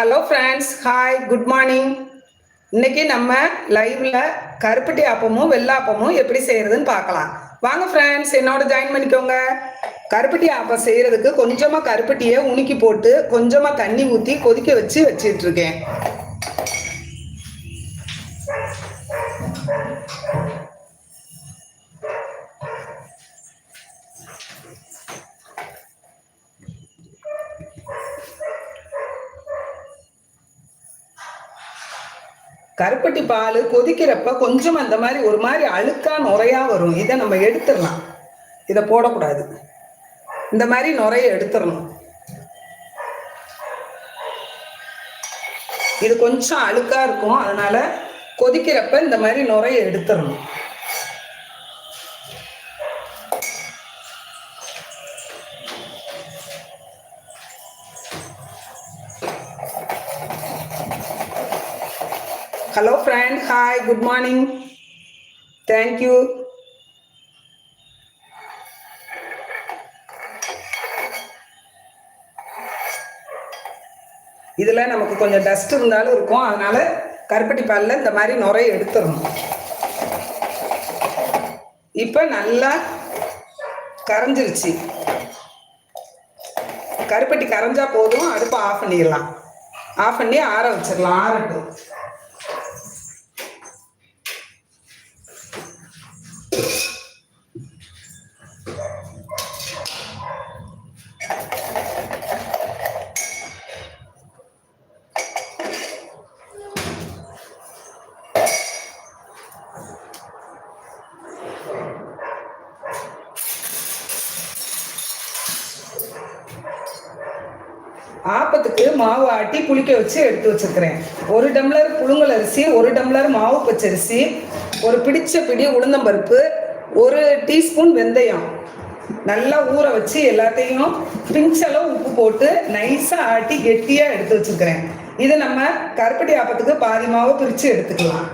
Hello friends hi good morning இன்னைக்கு நம்ம லைவ்ல கருப்பட்டி ஆப்பமும் வெள்ளாப்பமும் எப்படி செய்யறதுன்னு பார்க்கலாம். வாங்க ஃப்ரெண்ட்ஸ் என்னோட ஜாயின் பண்ணிக்கோங்க. கருப்பட்டி ஆப்பம் செய்யறதுக்கு கொஞ்சமா கருப்பட்டியை உணுக்கி போட்டு கொஞ்சமா தண்ணி ஊற்றி கொதிக்க வச்சு வச்சிட்டு இருக்கேன். கருப்பட்டி பால் கொதிக்கிறப்ப கொஞ்சம் அந்த மாதிரி ஒரு மாதிரி அழுக்கா நுரையா வரும். இதை நம்ம எடுத்துடலாம். இதை போடக்கூடாது. இந்த மாதிரி நுரைய எடுத்துடணும். இது கொஞ்சம் அழுக்கா இருக்கும். அதனால கொதிக்கிறப்ப இந்த மாதிரி நுரைய எடுத்துடணும். குட் மார்னிங் தேங்க்யூ இதில் நமக்கு கொஞ்சம் டஸ்ட் இருந்தாலும் இருக்கும். அதனால கருப்பட்டி பாலில் இந்த மாதிரி நுரை எடுத்துடணும். இப்போ நல்லா கரைஞ்சிருச்சு. கருப்பட்டி கரைஞ்சா போதும். அடுப்பை ஆஃப் பண்ணிடலாம். ஆஃப் பண்ணி ஆற வச்சிடலாம். ஆறட்டும். ஆப்பத்துக்கு மாவு ஆட்டி புளிக்க வச்சு எடுத்து வச்சுருக்கிறேன். ஒரு டம்ளர் புழுங்கல் அரிசி ஒரு டம்ளர் மாவு பச்சரிசி ஒரு பிடிச்ச பிடி உளுந்தம்பருப்பு ஒரு டீஸ்பூன் வெந்தயம். நல்லா ஊற வச்சு எல்லாத்தையும் பிஞ்சளவு உப்பு போட்டு நைஸாக ஆட்டி கெட்டியாக எடுத்து வச்சுருக்கிறேன். இது நம்ம கருப்பட்டி ஆப்பத்துக்கு பாதி மாவு பிரித்து எடுத்துக்கலாம்.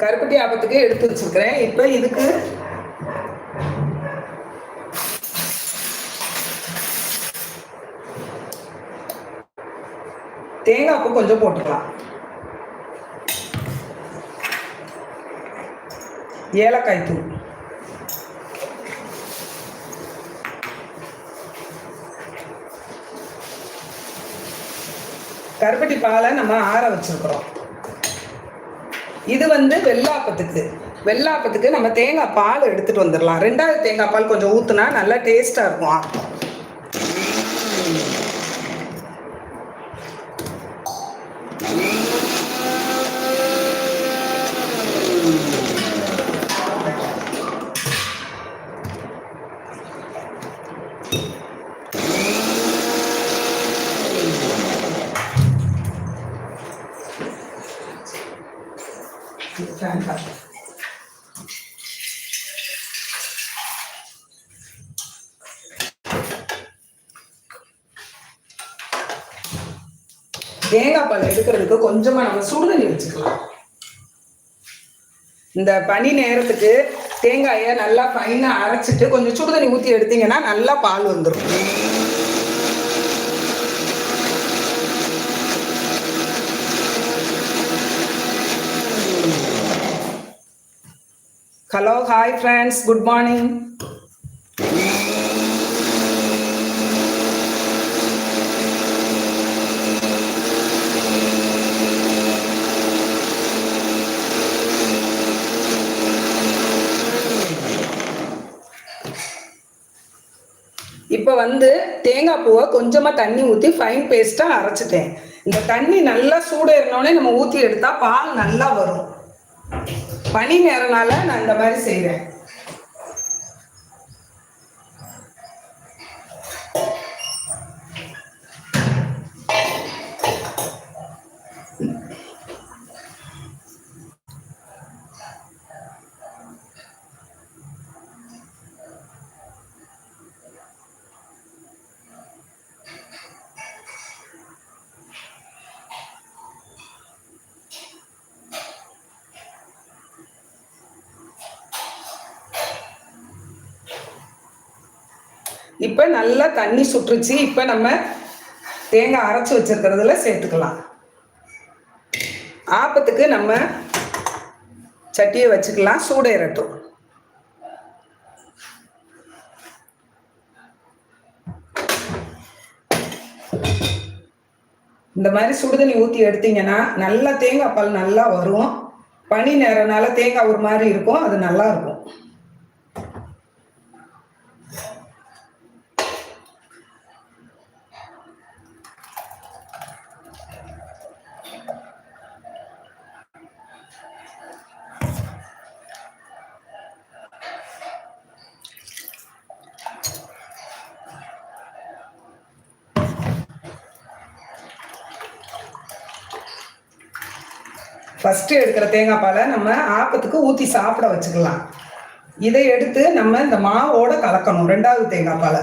கருப்பட்டி ஆபத்துக்கு எடுத்து வச்சிருக்கிறேன். இப்போ இதுக்கு தேங்காய் பூ கொஞ்சம் போட்டுக்கலாம். ஏலக்காய் தூள். கருப்பட்டி பாலை நம்ம ஆற வச்சிருக்கிறோம். இது வந்து வெள்ளாப்பத்துக்கு. வெள்ளாப்பத்துக்கு நம்ம தேங்காய் பால் எடுத்துட்டு வந்துடலாம் ரெண்டாவது தேங்காய் பால் கொஞ்சம் ஊத்துனா நல்லா டேஸ்டா இருக்கும் ஆப்பம். தேங்காய் தேங்காய் பால் எடுக்கிறதுக்கு கொஞ்சமா நம்ம சுடுதண்ணி வச்சுக்கலாம். இந்த பனி நேரத்துக்கு தேங்காயை நல்லா ஃபைனா அரைச்சிட்டு கொஞ்சம் சுடுதண்ணி ஊற்றி எடுத்தீங்கன்னா நல்லா பால் வந்துடும் hello hi friends good morning வந்து தேங்காய் பூவை கொஞ்சமாக தண்ணி ஊற்றி ஃபைன் பேஸ்ட்டாக அரைச்சிட்டேன். இந்த தண்ணி நல்லா சூடேறினோடனே நம்ம ஊற்றி எடுத்தா பால் நல்லா வரும். பனி நேரனால நான் இந்த மாதிரி செய்கிறேன் இப்போ நல்லா தண்ணி சுற்றுச்சு. இப்போ நம்ம தேங்காய் அரைச்சி வச்சிருக்கிறதுல சேர்த்துக்கலாம். ஆப்பத்துக்கு நம்ம சட்டியை வச்சுக்கலாம். சூடேறட்டும் இந்த மாதிரி சுடுதண்ணி ஊற்றி எடுத்தீங்கன்னா நல்லா தேங்காய் பால் நல்லா வரும். பனி நேரனால தேங்காய் ஒரு மாதிரி இருக்கும். அது நல்லா இருக்கும். ஃபஸ்ட்டு எடுக்கிற தேங்காய் பாலை நம்ம ஆப்பத்துக்கு ஊற்றி சாப்பிட வச்சுக்கலாம். இதை எடுத்து நம்ம இந்த மாவோட கலக்கணும் ரெண்டாவது தேங்காய் பாலை.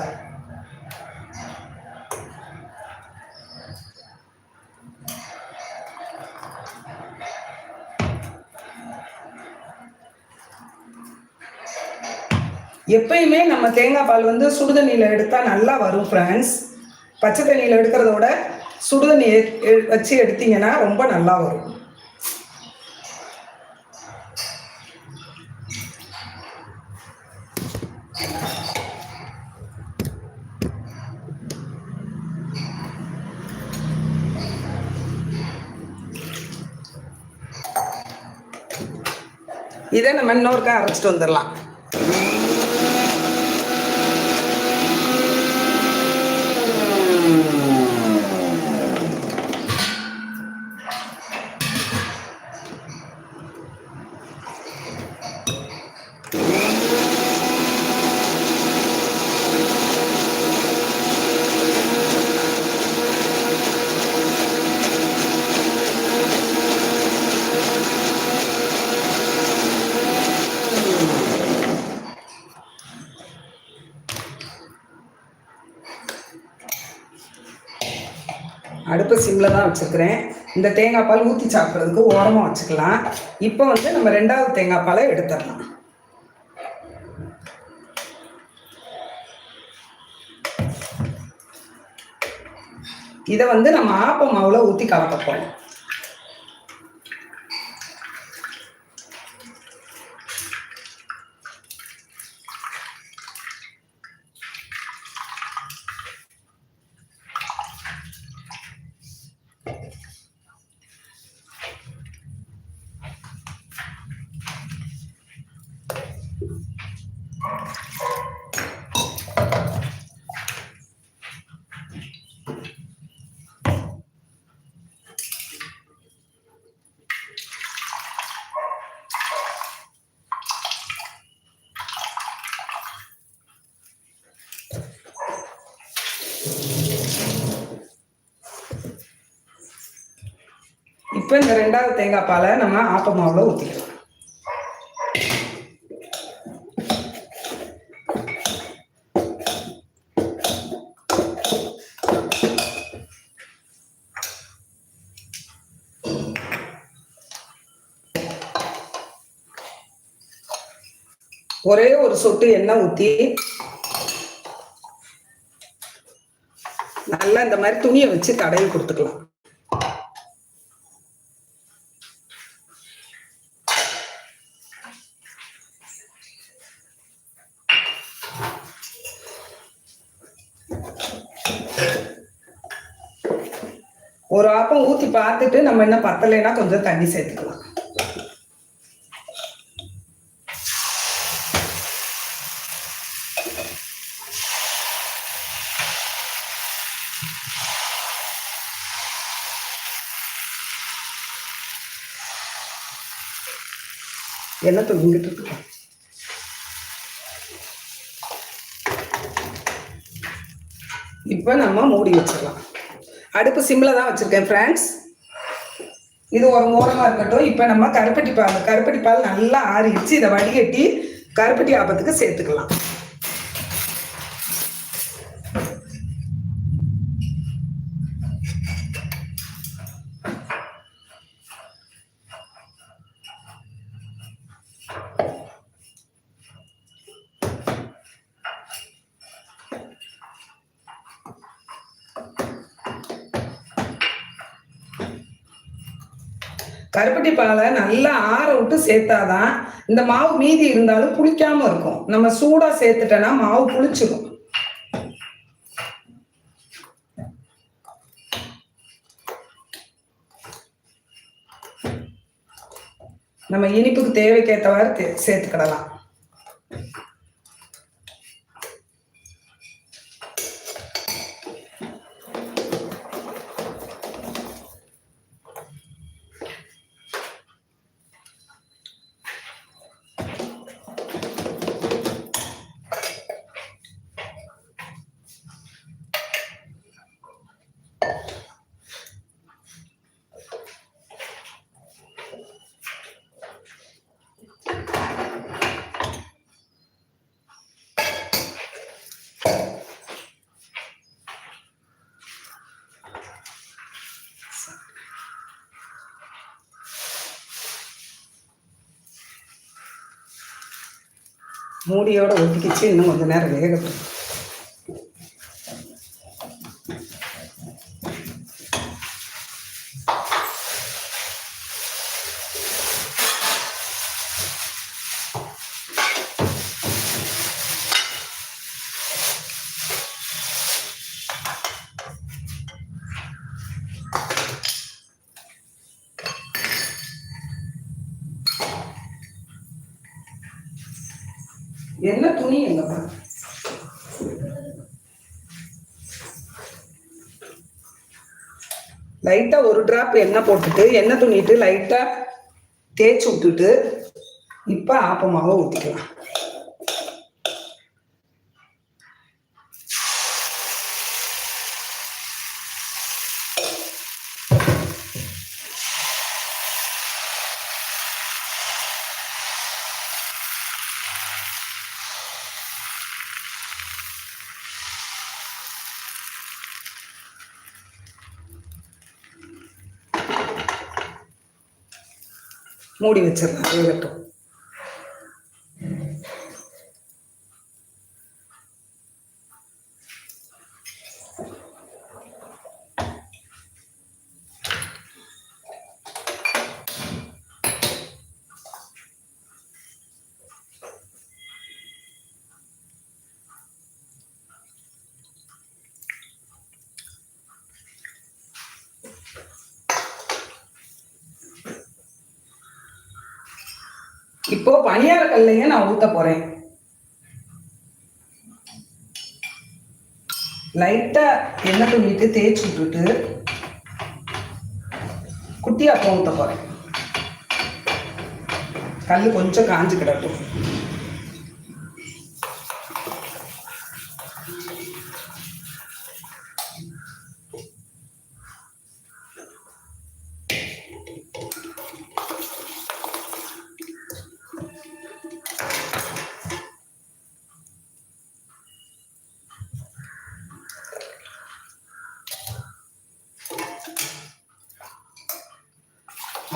எப்பயுமே நம்ம தேங்காய் பால் வந்து சுடுதண்ணியில் எடுத்தால் நல்லா வரும் ஃப்ரெண்ட்ஸ் பச்சை தண்ணியில் எடுக்கிறத விட சுடுதண்ணி எ- வச்சு எடுத்தீங்கன்னா ரொம்ப நல்லா வரும். இதை நம்ம இன்னொருக்கா அரைச்சிட்டு வந்துடலாம். அடுப்பு சிம்மில் தான் வச்சுருக்கிறேன். இந்த தேங்காய் பால் ஊற்றி சாப்பிட்றதுக்கு ஓரமாக வச்சுக்கலாம். இப்போ வந்து நம்ம ரெண்டாவது தேங்காய் பாலை எடுத்துடலாம். இதை வந்து நம்ம ஆப்ப மாவில் ஊற்றி கலக்க போகிறோம் இப்போ இந்த ரெண்டாவது தேங்காய் பாலை நம்ம ஆப்ப மாவில் ஊற்றிக்கலாம் ஒரே ஒரு சொட்டு எண்ணெய் ஊற்றி நல்லா இந்த மாதிரி துணியை வச்சு தடவி கொடுத்துக்கலாம். ஒரு ஆப்பம் ஊற்றி பார்த்துட்டு நம்ம என்ன பத்தலைன்னா கொஞ்சம் தண்ணி சேர்த்துக்கலாம். என்ன தொங்கிட்டு இருக்கு. இப்போ நம்ம மூடி வச்சிடலாம். அடுப்பு சிம்மில் தான் வச்சுருக்கேன் ஃப்ரெண்ட்ஸ் இது ஒரு ஓரமாக இருக்கட்டும். இப்போ நம்ம கருப்பட்டி பால் கருப்பட்டி பால் நல்லா ஆறிடுச்சு. இதை வடிகட்டி கருப்பட்டி ஆபத்துக்கு சேர்த்துக்கலாம். கருப்பட்டி பாலை நல்லா ஆற விட்டு சேர்த்தாதான் இந்த மாவு மீதி இருந்தாலும் புளிக்காம இருக்கும். நம்ம சூடா சேர்த்துட்டோன்னா மாவு புளிச்சிடும் நம்ம இனிப்புக்கு தேவைக்கேற்றவாறு சேர்த்துக்கிடலாம். மூடியோட ஒட்டிக்கிச்சு. இன்னும் கொஞ்சம் நேரம் வேகட்டும். என்ன துணி எங்கப்பா லைட்டா ஒரு டிராப் எண்ணெய் போட்டுட்டு எண்ணெய் துணிட்டு லைட்டா தேய்ச்சி விட்டுட்டு இப்ப ஆப்பமாக ஊத்திக்கலாம். மூடி வச்சிடலாம் வேகட்டும். இப்போ பனியார கல்லையே நான் ஊத்த போறேன். லைட்டா எண்ணெய் துணிட்டு தேய்ச்சி விட்டுட்டு குட்டியா ஊத்த போறேன். கல் கொஞ்சம் காஞ்சு கிடட்டும்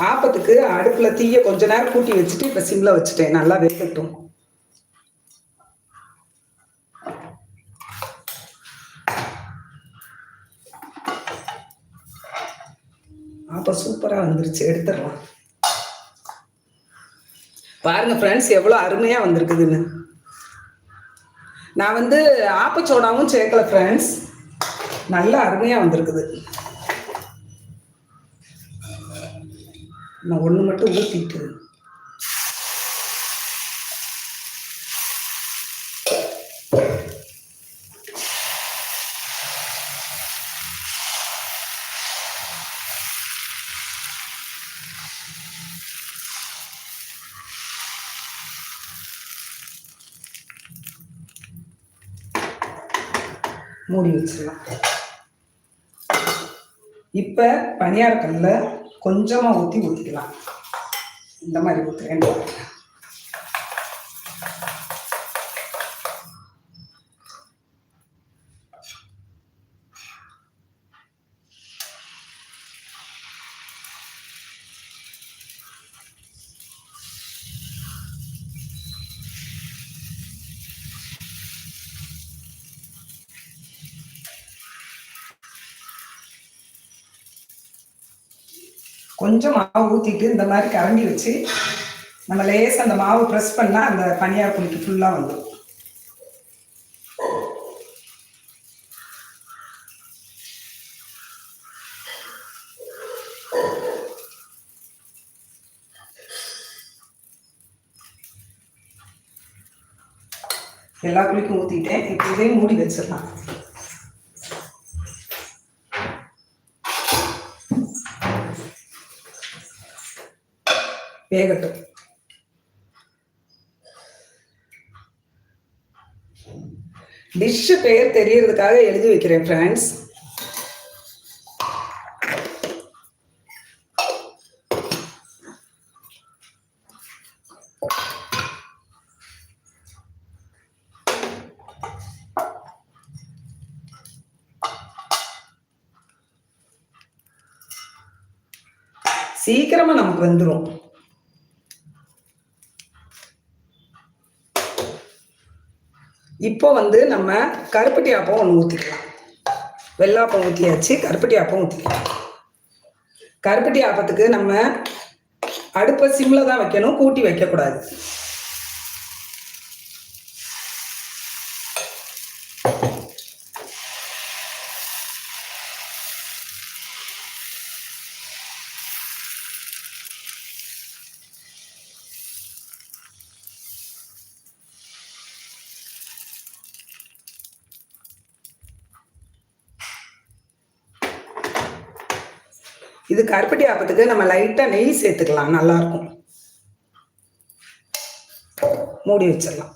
ஆப்பத்துக்கு அடுப்புல தீய கொஞ்ச நேரம் கூட்டி வச்சுட்டு இப்ப சிம்ல வச்சுட்டேன். நல்லா வேகட்டும். அப்ப சூப்பரா வந்துருச்சு. எடுத்துடலாம். பாருங்க ஃப்ரெண்ட்ஸ் எவ்வளோ அருமையா வந்திருக்குதுன்னு. நான் வந்து ஆப்பச்சோடாவும் சேர்க்கல ஃப்ரெண்ட்ஸ் நல்லா அருமையா வந்திருக்குது. நான் ஒன்று மட்டும் ஊற்றிட்டு மூடி வச்சிடலாம். இப்போ பனியார் கல்ல கொஞ்சமாக ஊற்றி ஊற்றிக்கலாம் இந்த மாதிரி ஊற்றுறேன்னு கொஞ்சம் மாவு ஊற்றிட்டு இந்த மாதிரி கரண்டி வச்சு நம்ம லேசாக அந்த மாவு ப்ரெஸ் பண்ணால் அந்த பனியார் புளிக்கு ஃபுல்லாக வந்துடும் எல்லா குழிக்கும் ஊற்றிட்டேன் இப்போ இதையும் மூடி வச்சிடலாம். வேகட்டும். டிஷ் பெயர் தெரியறதுக்காக எழுதி வைக்கிறேன் ஃப்ரெண்ட்ஸ் சீக்கிரமா நமக்கு வந்துடும் இப்போ வந்து நம்ம கருப்பட்டி ஆப்பம் ஒன்று ஊற்றிக்கலாம் வெள்ளாப்பம் ஊற்றியாச்சு கருப்பட்டி ஆப்பம் ஊற்றிக்கலாம் கருப்பட்டி ஆப்பத்துக்கு நம்ம அடுப்பை சிம்மில் தான் வைக்கணும் கூட்டி வைக்கக்கூடாது. இது கருப்பட்டி ஆப்பத்துக்கு நம்ம லைட்டாக நெய் சேர்த்துக்கலாம். நல்லாயிருக்கும். மூடி வச்சிடலாம்.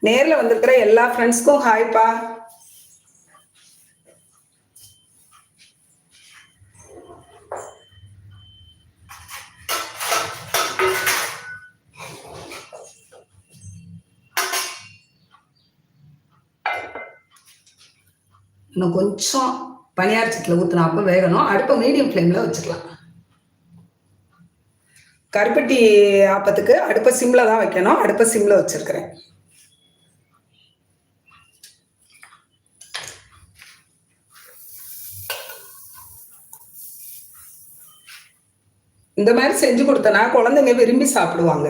நேரில் வந்திருக்கிற எல்லா ஃப்ரெண்ட்ஸ்க்கும் ஹாய்ப்பா இன்னும் கொஞ்சம் பனியார் சட்டில் ஊற்றினாப்ப வேகணும். அடுப்பை மீடியம் ஃப்ளேமில் வச்சுக்கலாம். கருப்பட்டி ஆப்பத்துக்கு அடுப்பை சிம்மில் தான் வைக்கணும். அடுப்பை சிம்மில் வச்சுருக்கிறேன். இந்த மாதிரி செஞ்சு கொடுத்தனா குழந்தைங்க விரும்பி சாப்பிடுவாங்க.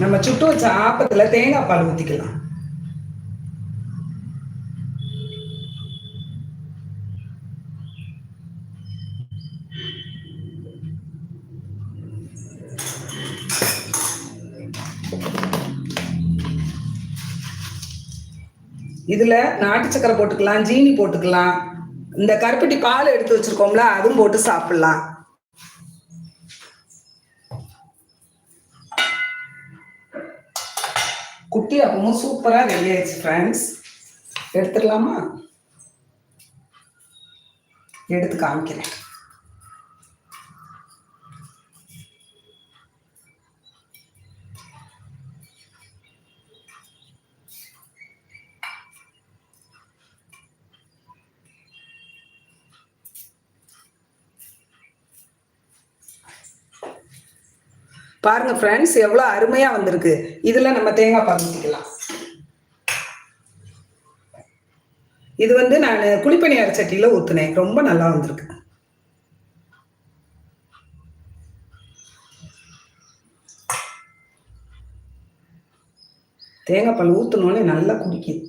நம்ம சுட்டு வச்ச ஆப்பத்துல தேங்காய் பால் ஊத்திக்கலாம். இதுல நாட்டு சக்கரை போட்டுக்கலாம் ஜீனி போட்டுக்கலாம். இந்த கருப்பட்டி பால் எடுத்து வச்சிருக்கோம்ல அதுவும் போட்டு சாப்பிடலாம். குட்டி அப்பமும் சூப்பரா ரெடி ஆயிடுச்சு ஃப்ரெண்ட்ஸ் எடுத்துடலாமா? எடுத்து காமிக்கிறேன். பாருங்க ஃப்ரெண்ட்ஸ் எவ்வளோ அருமையா வந்திருக்கு. இதுல நம்ம தேங்காய் பால் ஊற்றிக்கலாம் இது வந்து நான் குழிப்பணியார சட்டியில ஊத்துனேன். ரொம்ப நல்லா வந்திருக்கு. தேங்காய் பால் ஊற்றினோடனே நல்லா குடிக்குது.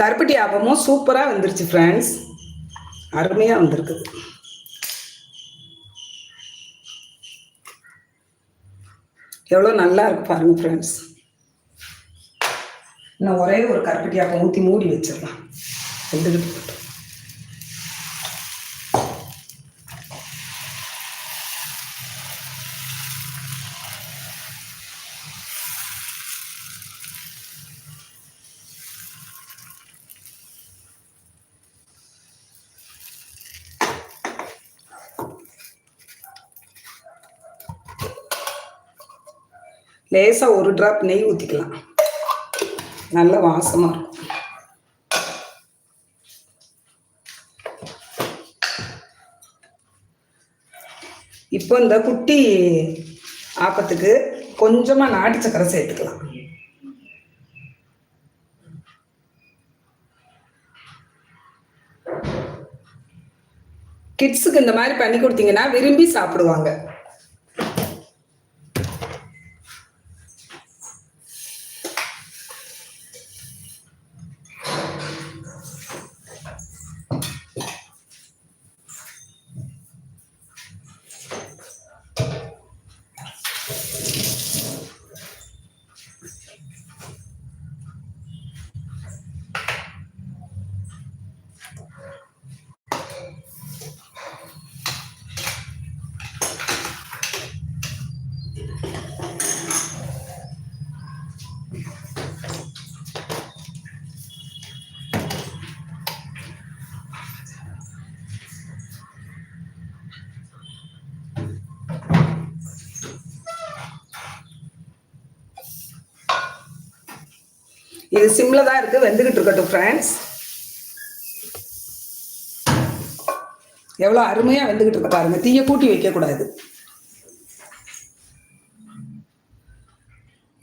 கருப்பட்டி ஆப்பமும் சூப்பராக வந்துருச்சு ஃப்ரெண்ட்ஸ் அருமையாக வந்திருக்குது எவ்வளோ நல்லா இருக்கு பாருங்க ஃப்ரெண்ட்ஸ் இன்னும் ஒரே ஒரு கருப்பட்டி ஆப்பம் ஊற்றி மூடி வச்சிடலாம். வந்துருக்கு இருக்கட்டும். லேசாக ஒரு ட்ராப் நெய் ஊற்றிக்கலாம் நல்ல வாசமாக இருக்கும். இப்போ இந்த குட்டி ஆப்பத்துக்கு கொஞ்சமாக நாட்டு சக்கரை சேர்த்துக்கலாம். கிட்ஸுக்கு இந்த மாதிரி பண்ணி கொடுத்தீங்கன்னா விரும்பி சாப்பிடுவாங்க. இது சிம்ல தான் இருக்கு வெந்துகிட்டு இருக்கட்டும் ஃப்ரெண்ட்ஸ் எவ்வளோ அருமையாக வெந்துகிட்டு இருக்கு பாருங்க. தீயை கூட்டி வைக்கக்கூடாது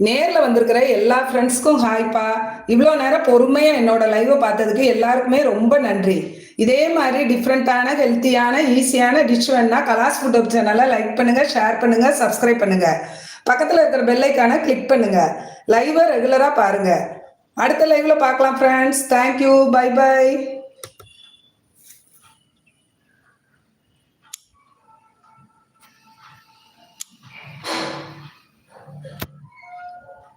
நேரில் வந்திருக்கிற எல்லா ஃப்ரெண்ட்ஸ்க்கும் ஹாய்ப்பா இவ்வளோ நேரம் பொறுமையாக என்னோட லைவை பார்த்ததுக்கு எல்லாருக்குமே ரொம்ப நன்றி. இதே மாதிரி டிஃப்ரெண்ட்டான ஹெல்த்தியான ஈஸியான டிஷ் வேணுன்னா கலாஸ் ஃபுட் சேனலை லைக் பண்ணுங்க ஷேர் பண்ணுங்க சப்ஸ்கிரைப் பண்ணுங்க. பக்கத்தில் இருக்கிற பெல்லைக்கான கிளிக் பண்ணுங்க. லைவை ரெகுலராக பாருங்க. அடுத்த லைவ்ல பார்க்கலாம் ஃப்ரெண்ட்ஸ் தேங்க்யூ பை பை